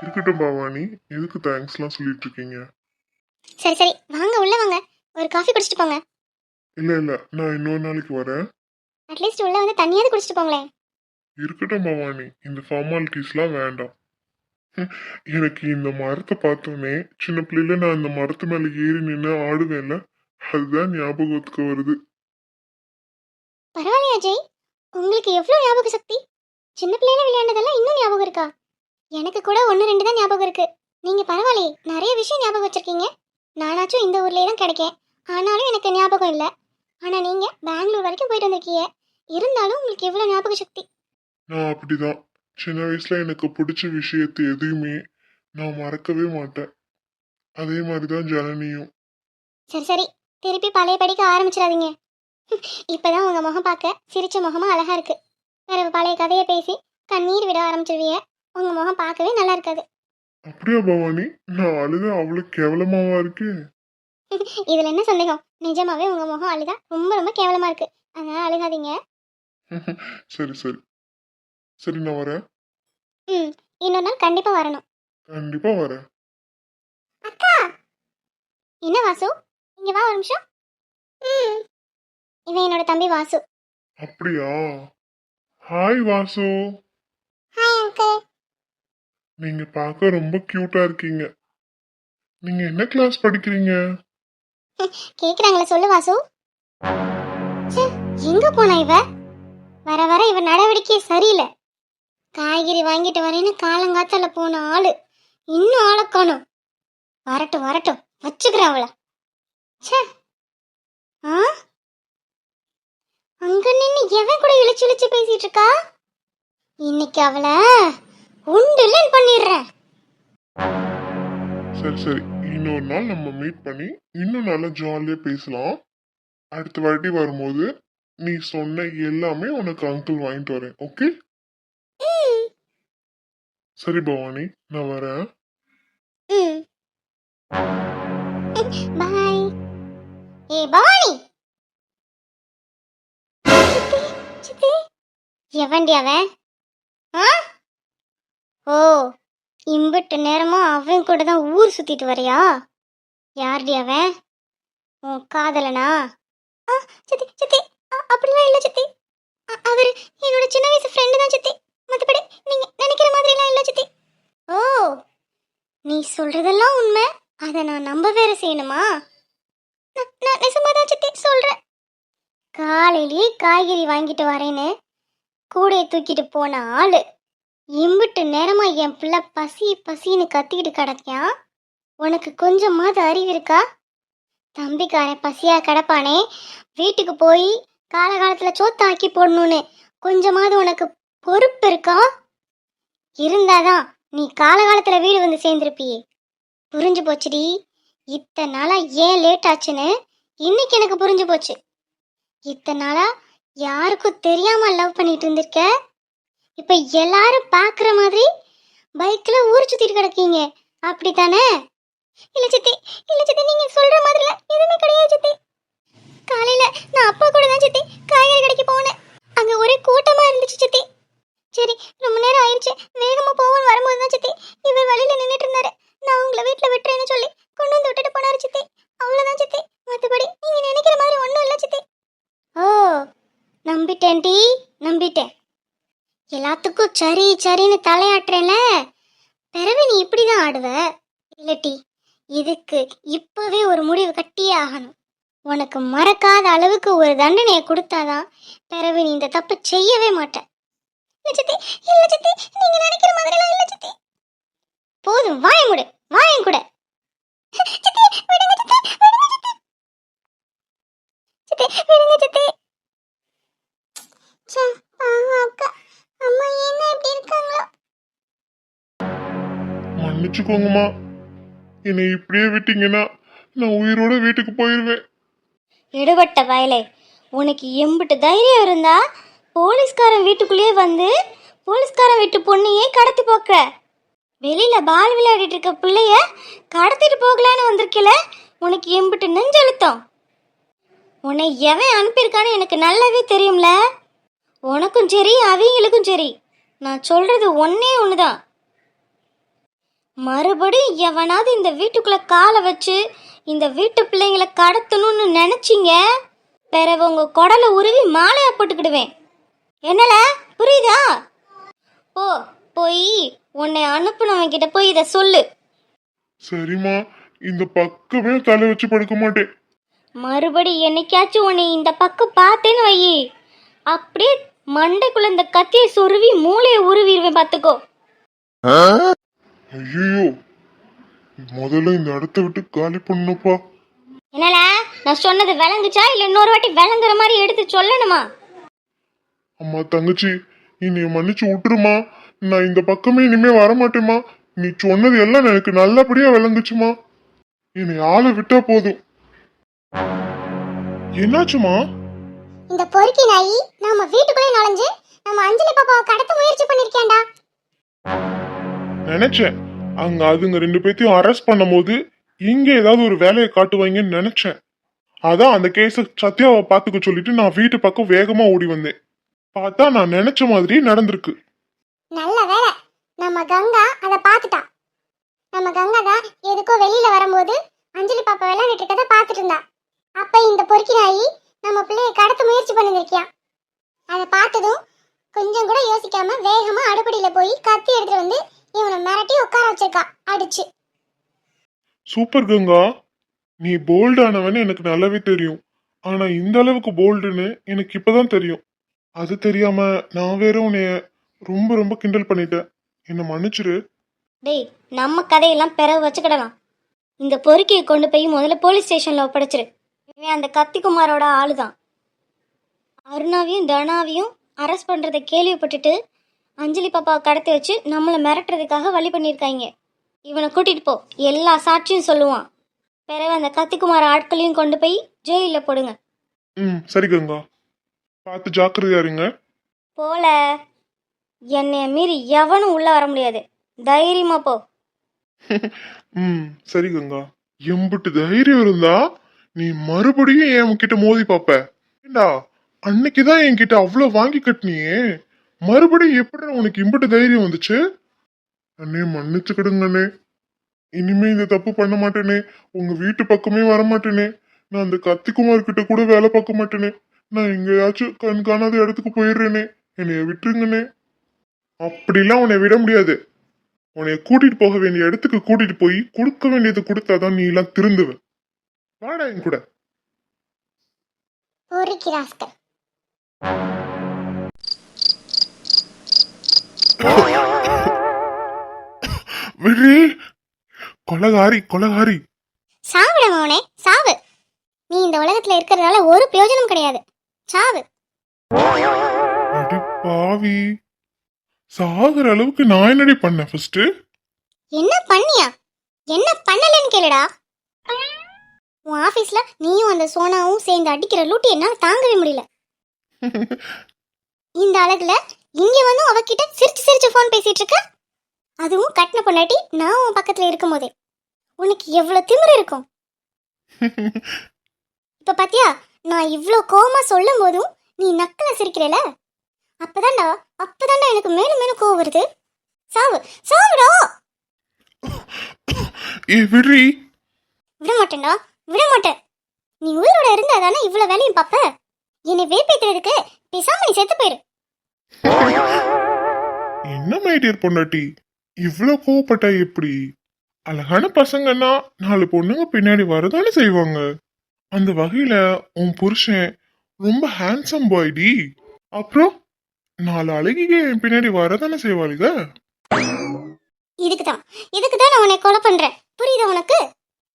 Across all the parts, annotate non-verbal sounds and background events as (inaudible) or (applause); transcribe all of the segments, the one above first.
இருக்கட்டும் பவானி எதுக்கு தேங்க்ஸ்லாம் சொல்லிட்டு இருக்கீங்க? சரி சரி. வாங்க உள்ள வாங்க. ஒரு காஃபி குடிச்சிட்டு போங்க. இல்ல இல்ல. நான் இன்னொரு நாளைக்கு வரேன். அட்லீஸ்ட் உள்ள வந்து தண்ணியாவது குடிச்சிட்டு போங்களேன். இருக்கட்டும் பவானி இந்த ஃபார்மாலிட்டிஸ்லாம் வேண்டாம். (laughs) எனக்கு இந்த மரத்தை பார்த்தோன்னே சின்ன பிள்ளையில நான் இந்த மரத்து மேல ஏறி நின்று ஆடுவேன்ல அதுதான் ஞாபகத்துக்கு வருது. பரவாயில்லையா அஜய் உங்களுக்கு எவ்வளோ ஞாபக சக்தி? சின்ன பிள்ளையில விளையாண்டதெல்லாம் இன்னும் ஞாபகம் இருக்கா? எனக்கு கூட ஒன்று ரெண்டு தான் ஞாபகம் இருக்கு. நீங்க பரவாயில்லையே நிறைய விஷயம் ஞாபகம் வச்சிருக்கீங்க. நானாச்சும் இந்த ஊர்லயே தான் கிடைக்கேன். ஆனாலும் எனக்கு ஞாபகம் இல்லை. ஆனா நீங்க பெங்களூர் வரைக்கும் போயிட்டு வந்திருக்கீங்க. இருந்தாலும் உங்களுக்கு எவ்வளோ ஞாபக சக்தி? நான் அப்படிதான். சின்ன வயசுல எனக்கு பிடிச்ச விஷயத்தை எதையுமே நான் மறக்கவே மாட்டேன். அதே மாதிரிதான் ஜனனியும். சரி சரி. திருப்பி பழைய படிக்க ஆரம்பிச்சிடாதீங்க. இப்பதான் உங்க முகம் பார்க்க சிரிச்ச முகமா அழகா இருக்கு. பிறகு பழைய கதையை பேசி கண்ணீர் விட ஆரம்பிச்சிருவீங்க. உங்க முகம் பார்க்கவே நல்லா இருக்காது அப்படியா பவானி? நான் அழுத அவ்வளவு கேவலமாவா இருக்கு? (laughs) இதுல என்ன சந்தேகம்? நிஜமாவே உங்க முகம் அழுதா ரொம்ப ரொம்ப கேவலமா இருக்கு. அதனால அழுகாதீங்க. (laughs) சரி சரி. சரி நான் வரேன். ம் இன்னொரு நாள் கண்டிப்பா வரணும். கண்டிப்பா வரேன். அக்கா! என்ன வாசு? இங்க வா ஒரு நிமிஷம். ம். இவன் என்னோட தம்பி வாசு. அப்படியா? ஹாய் வாசு. Hi uncle. நீங்க பார்க்க ரொம்ப கியூட்டா இருக்கீங்க. நீங்க என்ன கிளாஸ் படிக்கிறீங்க? கேக்குறாங்களே சொல்லு வாசு. ச்சே, எங்க போனா இவ? வர வர இவ நடவடிக்கையே சரியில்லை. காய்கறி வாங்கிட்டு வரேன்னு காலங்காத்தால போன ஆளு. இன்னும் ஆளை காணும். வரட்டும் வரட்டும். வச்சுக்கிறேன் அவளை. ச்சே. ஆ? அங்க நின்னு எவன் கூட இழிச்சு இழிச்சு பேசிட்டு இருக்கா? இன்னைக்கு அவளை உண்டுலன்னு பண்ணிடுறேன் சரி சரி. இன்னொரு நாள் நம்ம மீட் பண்ணி இன்னும் நல்லா ஜாலியா பேசலாம். அடுத்த வாட்டி வரும்போது நீ சொன்ன எல்லாமே உனக்கு அங்கிள் வாங்கிட்டு வரேன் ஓகே சரி பவானி. நான் வரேன். பாய் ஏ பவானி! சித்தி சித்தி. எவன்டி அவன்? ஆ? ஓ இம்பிட்டு நேரமா அவன் கூட தான் ஊர் சுத்திட்டு வரியா? யார்டி அவன்? உன் காதலனா? ஆ சித்தி சித்தி அப்படிலாம் இல்லை சித்தி. அவர் என்னோட சின்ன வயசு ஃப்ரெண்டு தான் சித்தி. மற்றபடி நீங்க நினைக்கிற மாதிரிலாம் இல்லை சித்தி. ஓ நீ சொல்றதெல்லாம் உண்மை. அதை நான் நம்ப வேற செய்யணுமா? நான் நான் நிஜமாதான் சித்தி சொல்றேன் காலையிலேயே காய்கறி வாங்கிட்டு வரேன்னு கூடையை தூக்கிட்டு போன ஆளு. எம்பிட்டு நேரமா என் பிள்ளை பசி பசின்னு கத்திக்கிட்டு கிடக்கியான் உனக்கு கொஞ்சமாவது அறிவு இருக்கா? தம்பிக்காரன் பசியா கிடப்பானே வீட்டுக்கு போய் காலகாலத்துல சோத்த ஆக்கி போடணும்னு கொஞ்சமாவது உனக்கு பொறுப்பு இருக்கா? இருந்தாதான் நீ காலகாலத்துல வீடு வந்து சேர்ந்துருப்பியே. புரிஞ்சு போச்சுடி? இத்தனை நாளா ஏன் லேட் ஆச்சுன்னு இன்னைக்கு எனக்கு புரிஞ்சு போச்சு. இத்தனை நாளா யாருக்கும் தெரியாம லவ் பண்ணிட்டு இருந்திருக்க? இப்ப எல்லாரும் பாக்குற மாதிரி பைக்ல ஊர் சுத்திட்டு கிடக்கீங்க. அப்படித்தானே? இல்ல சித்தி நீங்க சொல்ற மாதிரில எதுவுமே கிடையாது சித்தி காலையில நான் அப்பா கூட தான் சித்தி காய்கறி கடைக்கு போனேன் அங்க ஒரே கூட்டமா இருந்துச்சு சித்தி சரி ரொம்ப நேரம் ஆயிடுச்சு வேகமா போவோம்னு வரும்போது தான் சித்தி இவர் வழியில நின்னுட்டு இருந்தாரு நான் உங்களை வீட்ல விட்டுறேன்னு சொல்லி கொண்டு வந்து விட்டுட்டு போனாரு சித்தி அவ்வளவுதான் சித்தி மத்தபடி நீங்க நினைக்கிற மாதிரி ஒண்ணும் இல்ல சித்தி ஓ நம்பிட்டேன் டி நம்பிட்டேன் எல்லாத்துக்கும் சரி சரின்னு தலையாட்டுறேன்ல பிறவி நீ இப்படிதான் ஆடுவ? இல்லட்டி இதுக்கு இப்பவே ஒரு முடிவு கட்டியே ஆகணும். உனக்கு மறக்காத அளவுக்கு ஒரு தண்டனையை கொடுத்தாதான் பிறவி நீ இந்த தப்பு செய்யவே மாட்ட. இல்ல நினைக்கிற போதும் வாயம் கூட வாயம் கொடு. சித்தி விடுங்க சித்தி மன்னிச்சுக்கோங்கம்மா. என்னை இப்படியே விட்டீங்கன்னா நான் உயிரோட வீட்டுக்கு போயிருவேன். எடுபட்ட பயலே உனக்கு எம்பிட்டு தைரியம் இருந்தா போலீஸ்காரன் வீட்டுக்குள்ளேயே வந்து போலீஸ்காரன் வீட்டு பொண்ணையே கடத்தி போக்க வெளியில பால் விளையாடிட்டு இருக்க பிள்ளைய கடத்திட்டு போகலான்னு வந்திருக்கல உனக்கு எம்பிட்டு நெஞ்செழுத்தம். உன்னை எவன் அனுப்பியிருக்கான்னு எனக்கு நல்லாவே தெரியும்ல. உனக்கும் சரி அவங்களுக்கும் சரி. நான் சொல்றது ஒன்னே ஒண்ணுதான். மறுபடியும் எவனாவது இந்த வீட்டுக்குள்ள காலை வச்சு இந்த வீட்டு பிள்ளைங்களை கடத்தணும்னு நினைச்சீங்க? பிறகு குடலை உருவி மாலையா போட்டுக்கிடுவேன். என்னல? புரியுதா? ஓ போய் உன்னை அனுப்புனவன் கிட்ட போய் இதை சொல்லு. சரிம்மா இந்த பக்கமே தலை வச்சு படுக்க மாட்டேன். மறுபடி என்னைக்காச்சும் உன்னை இந்த பக்கம் பார்த்தேன்னு வை. அப்படியே மண்டைக்குள்ள இந்த கத்தியை சொருவி மூளையை உருவிடுவேன் பார்த்துக்கோ ஐயோ முதல்ல இந்த இடத்த விட்டு காலி பண்ணப்பா. என்னல நான் சொன்னது விளங்குச்சா? இல்ல இன்னொரு வாட்டி விளங்குற மாதிரி எடுத்து சொல்லணுமா? அம்மா தங்கச்சி என்னைய மன்னிச்சு விட்டுருமா. நான் இந்த பக்கமே இனிமே வரமாட்டேம்மா. நீ சொன்னது எல்லாம் எனக்கு நல்லபடியா விளங்குச்சுமா. என்னை ஆளை விட்டா போதும். என்னாச்சுமா? இந்த பொறுக்கி நாயி நம்ம வீட்டுக்குள்ளே நுழைஞ்சு நம்ம அஞ்சலி பாப்பாவை கடத்த முயற்சி பண்ணிருக்கேன்டா நினைச்சேன். அங்க அதுங்க ரெண்டு பேத்தையும் அரெஸ்ட் பண்ணும்போது இங்க ஏதாவது ஒரு வேலையை காட்டுவாங்கன்னு நினைச்சேன். அதான் அந்த கேஸ சத்யாவை பாத்துக்க சொல்லிட்டு நான் வீட்டு பக்கம் வேகமா ஓடி வந்தேன். பார்த்தா நான் நினைச்ச மாதிரி நடந்திருக்கு. நல்ல வேலை நம்ம கங்கா அத பார்த்துட்டா. நம்ம கங்கா தான் எதுக்கோ வெளியில வரும்போது அஞ்சலி பாப்பா விளையாடிட்டு இருக்கதை பாத்துட்டு இருந்தா. அப்ப இந்த பொறுக்கி நாயி நம்ம பிள்ளைய கடத்த முயற்சி பண்ணிருக்கியா? அதை பார்த்ததும் கொஞ்சம் கூட யோசிக்காம வேகமா அடுப்படியில போய் கத்தி எடுத்துட்டு வந்து இவனை மிரட்டி உட்கார வச்சிருக்கா. அடிச்சு. சூப்பர் கங்கா நீ போல்டானவன்னு எனக்கு நல்லாவே தெரியும். ஆனா இந்த அளவுக்கு போல்டுன்னு எனக்கு இப்பதான் தெரியும். அது தெரியாம நான் வேற உன்னைய ரொம்ப ரொம்ப கிண்டல் பண்ணிட்டேன். என்ன மன்னிச்சிரு. டேய் நம்ம கதையெல்லாம் பிறகு வச்சுக்கிடலாம். இந்த பொறுக்கியை கொண்டு போய் முதல்ல போலீஸ் ஸ்டேஷன்ல ஒப்படைச்சிரு. இவன் அந்த கத்திக்குமாரோட ஆளு தான் அருணாவையும் தனாவையும் அரெஸ்ட் பண்றதை கேள்விப்பட்டுட்டு அஞ்சலி பாப்பாவை கடத்தி வச்சு நம்மளை மிரட்டுறதுக்காக வழி பண்ணியிருக்காங்க. இவனை கூட்டிட்டு போ. எல்லா சாட்சியும் சொல்லுவான். பிறகு அந்த கத்திக்குமார ஆட்களையும் கொண்டு போய் ஜெயிலில் போடுங்க. ம் சரி கங்கா. பார்த்து ஜாக்கிரதையா இருங்க. போல. என்னைய மீறி எவனும் உள்ள வர முடியாது. தைரியமா போ. (laughs) ம் சரி கங்கா. எம்பிட்டு தைரியம் இருந்தா நீ மறுபடியும் என் கிட்ட மோதி பாப்ப. ஏண்டா அன்னைக்குதான் என்கிட்ட அவ்வளவு வாங்கி கட்டினியே. மறுபடியும் எப்படி உனக்கு இம்பிட்டு தைரியம் வந்துச்சு? அண்ணே மன்னிச்சுக்கிடுங்கண்ணே. இனிமே இந்த தப்பு பண்ண மாட்டேனே. உங்க வீட்டு பக்கமே வர மாட்டேனே நான் அந்த கத்திக்குமார் கிட்ட கூட வேலை பார்க்க மாட்டேனே. நான் எங்கேயாச்சும் கண் காணாத இடத்துக்கு போயிடுறேனே. என்னைய விட்டுருங்கண்ணே. அப்படிலாம் உன்னை விட முடியாது. உன்னை கூட்டிட்டு போக வேண்டிய இடத்துக்கு கூட்டிட்டு போய் கொடுக்க வேண்டியது கொடுத்தாதான் நீ எல்லாம் திருந்துவ. வாடா என் கூட. பொறுக்கி ராஸ்கல் விடு. கொலகாரி கொலகாரி. சாவுட மோனே சாவு. நீ இந்த உலகத்துல இருக்கிறதால ஒரு பிரயோஜனம் கிடையாது. சாவு. அடி பாவி. சாகுற அளவுக்கு நான் என்னடி பண்ணேன் ஃபர்ஸ்ட் என்ன பண்ணியா? என்ன பண்ணலன்னு கேளுடா. உன் ஆபீஸ்ல நீயும் அந்த சோனாவும் சேர்ந்து அடிக்கிற லூட்டி என்னால தாங்கவே முடியல. (laughs) இந்த அழகுல இங்க வந்து அவகிட்ட சிரிச்சு சிரிச்சு ஃபோன் பேசிட்டு இருக்க? அதுவும் கட்டின பொண்டாட்டி நான் உன் பக்கத்துல இருக்கும் போதே உனக்கு எவ்வளவு திமிரு இருக்கும்? (laughs) இப்ப பாத்தியா நான் இவ்ளோ கோவமா சொல்லும் போதும் நீ நக்கல சிரிக்கிறல? அப்பதான்டா அப்பதான்டா எனக்கு மேலும் மேலும் கோவம் வருது. சாவு சாவுடா! விடுறி. விட மாட்டேன்டா விட மாட்டேன். நீ உயிரோட இருந்தா தானே இவ்வளவு வேலையும் பாப்ப? என்னை வேப்பேத்துறதுக்கு பேசாம நீ செத்து போயிரு. என்ன மைடியர் பொண்டாட்டி? இவ்வளோ கோவப்பட்டா எப்படி? அழகான பசங்கன்னா நாலு பொண்ணுங்க பின்னாடி வரதானே செய்வாங்க. அந்த வகையில உன் புருஷன் ரொம்ப ஹேண்ட்ஸம் பாய்டி அப்புறம் நாலு அழகிக என் பின்னாடி வரதானே செய்வாளுக? இதுக்கு தான் இதுக்கு தான் நான் உன்னை கொலை பண்றேன். புரியுதா உனக்கு?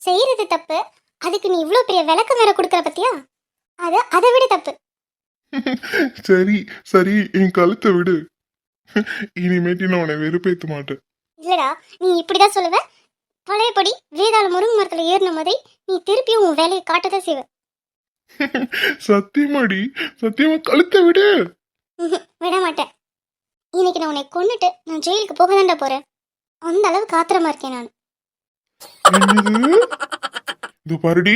செய்யறது தப்பு. அதுக்கு நீ இவ்வளோ பெரிய விளக்கம் வேற கொடுக்குற பத்தியா? அது அதை விட தப்பு. (laughs) சரி சரி என் கழுத்தை விடு. இனிமேட்டு நான் உன்னை வெறுப்பேத்த மாட்டேன். இல்லடா நீ இப்படிதான் சொல்லுவ? பழையபடி வேதாள முருங்கை மரத்துல ஏறின மாதிரி நீ திருப்பியும் உன் வேலையை காட்டதான் செய்வ. (laughs) சத்தியமாடி சத்தியமா கழுத்தை விடு. விட மாட்டேன் இன்னைக்கு நான் உன்னை கொன்னுட்டு நான் ஜெயிலுக்கு போக தான்டா போறேன். அந்த அளவுக்கு ஆத்திரமா இருக்கேன் நான். இந்த பரடி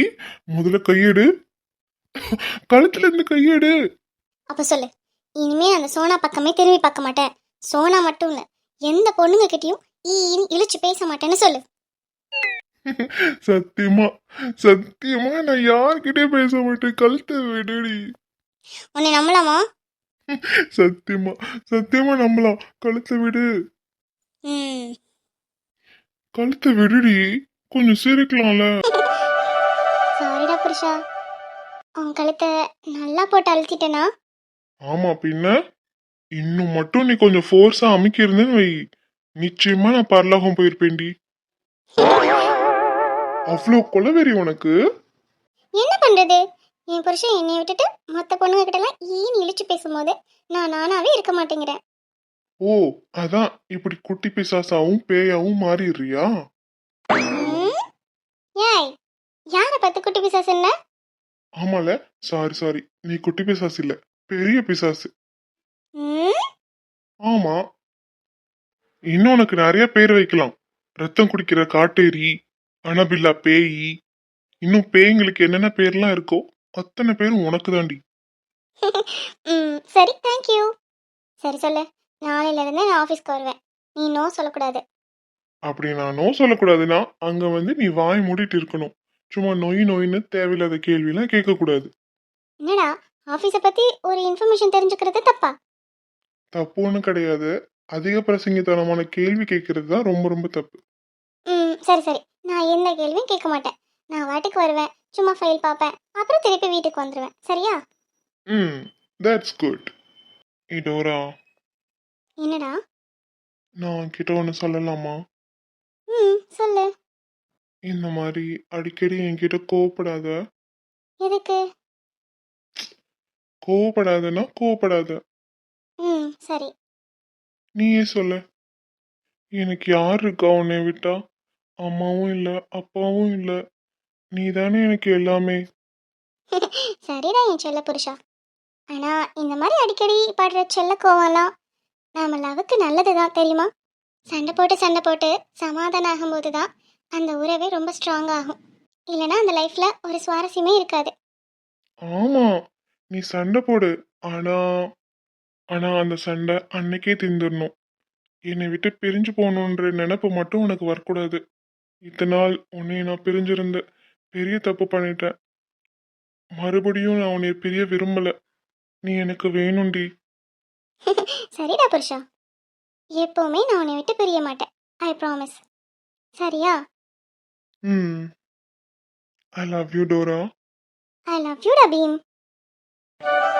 முதல்ல கையெடு. கழுத்துல இருந்து கையெடு. அப்ப சொல்லு. இனிமே அந்த சோனா பக்கமே திரும்பி பார்க்க மாட்டேன். சோனா மட்டும் இல்ல எந்த பொண்ணுங்க கிட்டயும் ஈன்னு இழுச்சு பேச மாட்டேன்னு சொல்லு. சத்தியமா சத்தியமா நான் யார்கிட்டயும் பேச மாட்டேன்? கழுத்தை விடுடி. உன்னை நம்பலாமா? சத்தியமா சத்தியமா நம்பலாம். கழுத்தை விடு. ம். கழுத்தை விடுடி. கொஞ்சம் சிரிக்கலாம்ல. சாரிடா புருஷா. உன் கழுத்தை நல்லா போட்டு அழுத்திட்டேனா? ஆமா பின்ன? இன்னும் மட்டும் நீ கொஞ்சம் ஃபோர்ஸா அமுக்கி இருந்தேன்னு வை. நிச்சயமா நான் பரலோகம் போயிருப்பேன்டி. அவ்வளோ கொலவெறி உனக்கு. என்ன பண்றது? என் புருஷன் என்னை விட்டுட்டு மற்ற பொண்ணுங்க கிட்டலாம் ஈன்னு இழுச்சு பேசும்போது? நான் நானாவே இருக்க மாட்டேங்கிறேன். ஓ அதான். இப்படி குட்டி பிசாசாவும் பேயாவும் மாறிடுறியா? ஏய் யாரை பத்து குட்டி பிசாசு என்ன? ஆமால. சாரி சாரி நீ குட்டி பிசாசு இல்ல. பெரிய பிசாசு? ஆமா. இன்னும் உனக்கு நிறைய பேர் வைக்கலாம். ரத்தம் குடிக்கிற காட்டேரி அனபில்லா பேயி இன்னும் பேய்ங்களுக்கு என்னென்ன பேர்லாம் இருக்கோ அத்தனை பேரும் உனக்கு தாண்டி. (laughs) சரி தேங்க்யூ சரி சொல்லு. நாளையில இருந்து நான் ஆஃபீஸ்க்கு வருவேன். நீ நோ சொல்லக்கூடாது. அப்படி நான் நோ சொல்லக்கூடாதுன்னா அங்க வந்து நீ வாய் மூடிட்டு இருக்கணும். சும்மா நொய் நொயின்னு தேவையில்லாத கேள்விலாம் கேட்கக்கூடாது. என்னடா? ஆஃபீஸை பத்தி ஒரு இன்ஃபர்மேஷன் தெரிஞ்சுக்கிறது தப்பா? தப்பு ஒன்றும் கிடையாது. அதிக பிரசங்கித்தனமான கேள்வி கேட்கறது தான் ரொம்ப ரொம்ப தப்பு. ம் சரி சரி. நான் எந்த கேள்வியும் கேட்க மாட்டேன். நான் வாட்டுக்கு வருவேன் சும்மா ஃபைல் பார்ப்பேன் அப்புறம் திருப்பி வீட்டுக்கு வந்துடுவேன் சரியா? ம் தட்ஸ் குட் இடோரா என்னடா? நான் கிட்ட ஒன்று சொல்லலாமா? ம் சொல்லு. இந்த மாதிரி அடிக்கடி என்கிட்ட கோவப்படாத. எதுக்கு? கோவப்படாதன்னா கோவப்படாத? ம் சரி. நீயே சொல்ல. எனக்கு யார் இருக்கா உன்னை விட்டா? அம்மாவும் இல்லை அப்பாவும் இல்லை. நீ தானே எனக்கு எல்லாமே. (laughs) சரிடா என் செல்ல புருஷா. ஆனா இந்த மாதிரி அடிக்கடி படுற செல்ல கோவம்லாம் நாம லவ்வுக்கு நல்லது தான் தெரியுமா? சண்டை போட்டு சண்டை போட்டு சமாதானம் ஆகும்போது தான் அந்த உறவே ரொம்ப ஸ்ட்ராங் ஆகும். இல்லைன்னா அந்த லைஃப்ல ஒரு சுவாரஸ்யமே இருக்காது. ஆமா. நீ சண்டை போடு. ஆனா ஆனா அந்த சண்டை அன்னைக்கே திந்துடணும் என்னை விட்டு பிரிஞ்சு போகணுன்ற நினைப்பு மட்டும் உனக்கு வரக்கூடாது. இத்தனை நாள் உன்னை நான் பிரிஞ்சிருந்த பெரிய தப்பு பண்ணிட்டேன். மறுபடியும் நான் உன்னை பிரிய விரும்பல. நீ எனக்கு வேணும்டி. (laughs) சரிடா புருஷா. எப்பவுமே நான் உன்னை விட்டு பிரிய மாட்டேன். ஐ ப்ராமிஸ் சரியா? ம். I love you Dora I love you டா you.